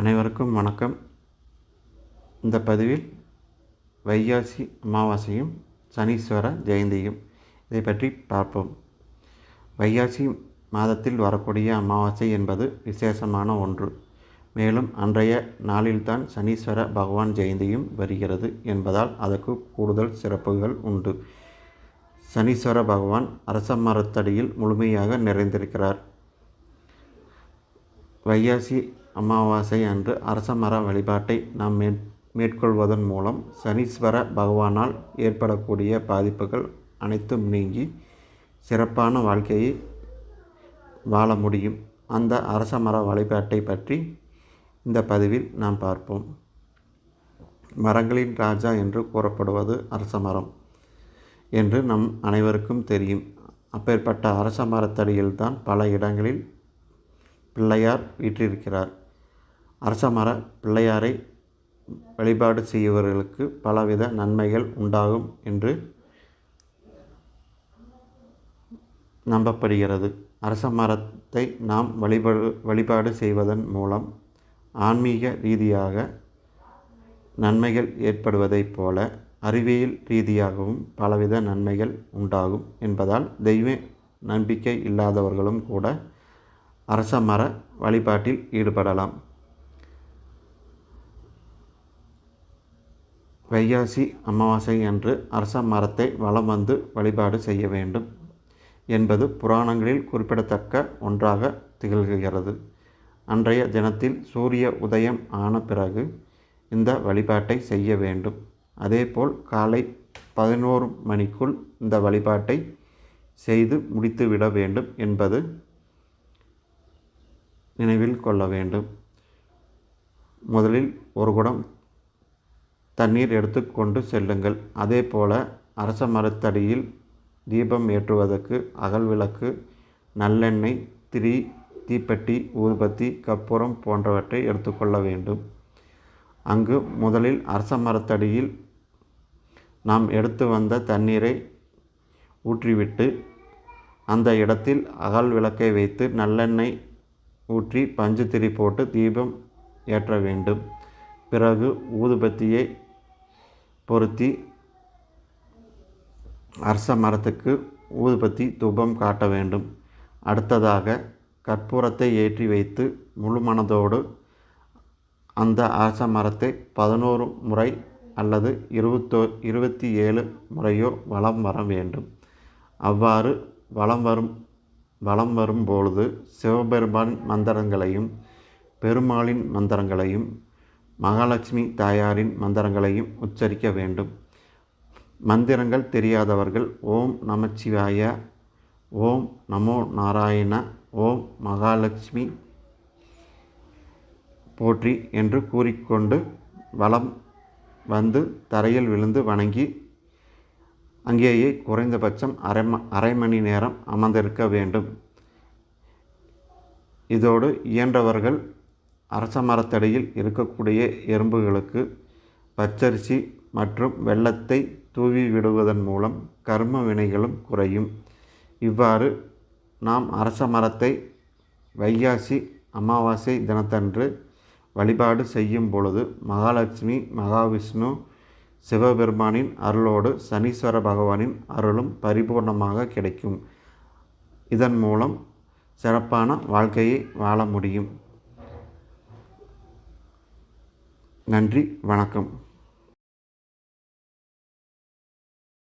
அனைவருக்கும் வணக்கம். இந்த பதிவில் வைகாசி அமாவாசையும் சனீஸ்வர ஜெயந்தியும் இதை பற்றி பார்ப்போம். வைகாசி மாதத்தில் வரக்கூடிய அமாவாசை என்பது விசேஷமான ஒன்று. மேலும் அன்றைய நாளில்தான் சனீஸ்வர பகவான் ஜெயந்தியும் வருகிறது என்பதால் அதற்கு கூடுதல் சிறப்புகள் உண்டு. சனீஸ்வர பகவான் அரச மரத்தடியில் முழுமையாக நிறைந்திருக்கிறார். வைகாசி அமாவாசை அன்று அரச மர வழிபாட்டை நாம் மே மேற்கொள்வதன் மூலம் சனீஸ்வர பகவானால் ஏற்படக்கூடிய பாதிப்புகள் அனைத்தும் நீங்கி சிறப்பான வாழ்க்கையை வாழ முடியும். அந்த அரச மர வழிபாட்டை பற்றி இந்த பதிவில் நாம் பார்ப்போம். மரங்களின் ராஜா என்று கூறப்படுவது அரச மரம் என்று நம் அனைவருக்கும் தெரியும். அப்பேற்பட்ட அரச மரத்தடியில்தான் பல இடங்களில் பிள்ளையார் வீற்றிருக்கிறார். அரசமர பிள்ளையாரை வழிபாடு செய்பவர்களுக்கு பலவித நன்மைகள் உண்டாகும் என்று நம்பப்படுகிறது. அரச மரத்தை நாம் வழிபாடு வழிபாடு செய்வதன் மூலம் ஆன்மீக ரீதியாக நன்மைகள் ஏற்படுவதைப் போல அறிவியல் ரீதியாகவும் பலவித நன்மைகள் உண்டாகும் என்பதால் தெய்வ நம்பிக்கை இல்லாதவர்களும் கூட அரச மர வழிபாட்டில் ஈடுபடலாம். வைகாசி அமாவாசை அன்று அரச மரத்தை வலம் வந்து வழிபாடு செய்ய வேண்டும் என்பது புராணங்களில் குறிப்பிடத்தக்க ஒன்றாக திகழ்கிறது. அன்றைய தினத்தில் சூரிய உதயம் ஆன பிறகு இந்த வழிபாட்டை செய்ய வேண்டும். அதேபோல் காலை பதினோரு மணிக்குள் இந்த வழிபாட்டை செய்து முடித்துவிட வேண்டும் என்பது நினைவில் கொள்ள வேண்டும். முதலில் ஒரு குடம் தண்ணீர் எடுத்துக்கொண்டு செல்லுங்கள். அதே போல அரச மரத்தடியில் தீபம் ஏற்றுவதற்கு அகல் விளக்கு நல்லெண்ணெய் திரி தீப்பெட்டி ஊதுபத்தி கற்பூரம் போன்றவற்றை எடுத்துக்கொள்ள வேண்டும். அங்கு முதலில் அரச மரத்தடியில் நாம் எடுத்து வந்த தண்ணீரை ஊற்றிவிட்டு அந்த இடத்தில் அகல் விளக்கை வைத்து நல்லெண்ணெய் ஊற்றி பஞ்சு திரி போட்டு தீபம் ஏற்ற வேண்டும். பிறகு ஊதுபத்தியை பொருத்தி அரச மரத்துக்கு ஊதுபத்தி தூபம் காட்ட வேண்டும். அடுத்ததாக கற்பூரத்தை ஏற்றி வைத்து முழு மனதோடு அந்த அரச மரத்தை பதினோரு முறை அல்லது இருபத்தோ இருபத்தி ஏழு முறையோ வலம் வர வேண்டும். அவ்வாறு வலம் வரும் வலம் வரும்பொழுது சிவபெருமான் மந்திரங்களையும் பெருமாளின் மந்திரங்களையும் மகாலட்சுமி தாயாரின் மந்திரங்களையும் உச்சரிக்க வேண்டும். மந்திரங்கள் தெரியாதவர்கள் ஓம் நமச்சிவாய ஓம் நமோ நாராயண ஓம் மகாலட்சுமி போற்றி என்று கூறிக்கொண்டு வலம் வந்து தரையில் விழுந்து வணங்கி அங்கேயே குறைந்தபட்சம் அரை ம அரை மணி நேரம் அமர்ந்திருக்க வேண்டும். இதோடு இயன்றவர்கள் அரச மரத்தடியில் இருக்கக்கூடிய எறும்புகளுக்கு பச்சரிசி மற்றும் வெள்ளத்தை தூவி விடுவதன் மூலம் கர்ம வினைகளும் குறையும். இவ்வாறு நாம் அரச மரத்தை வைகாசி அமாவாசை தினத்தன்று வழிபாடு செய்யும் பொழுது மகாலட்சுமி மகாவிஷ்ணு சிவபெருமானின் அருளோடு சனீஸ்வர பகவானின் அருளும் பரிபூர்ணமாக கிடைக்கும். இதன் மூலம் சிறப்பான வாழ்க்கையை வாழ முடியும். நன்றி வணக்கம்.